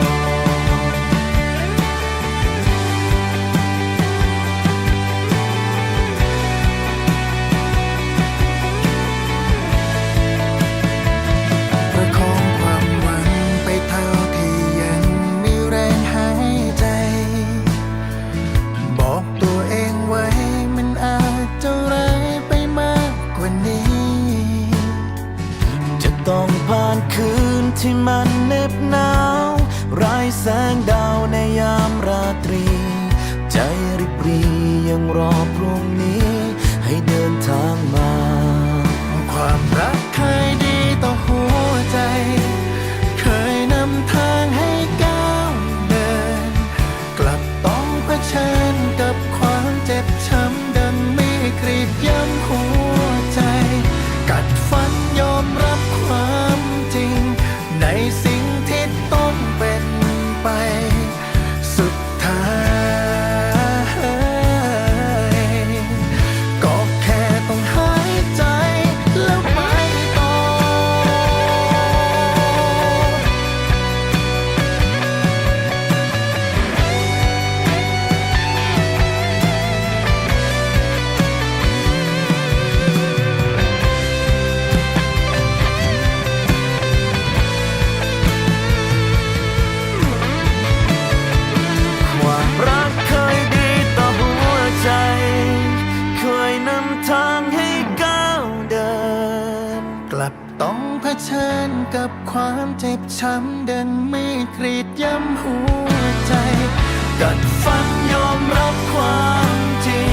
ต้องผ่านคืนที่มันเหน็บหนาวไรายแสงดาวในยามราตรี ใจริบรียังรอพรุ่งนี้ ให้เดินทางมา ความรักเคยดีต่อหัวใจ เคยนำทางให้ก้าวเดิน กลับต้องเผชิญกับความเจ็บช้ำดังมีกรีดย้ำหัวใจ ชิญกับความเจ็บช้ำดังมีกรีดย้ำหัวใจ กัดฟันยอมรับความจริง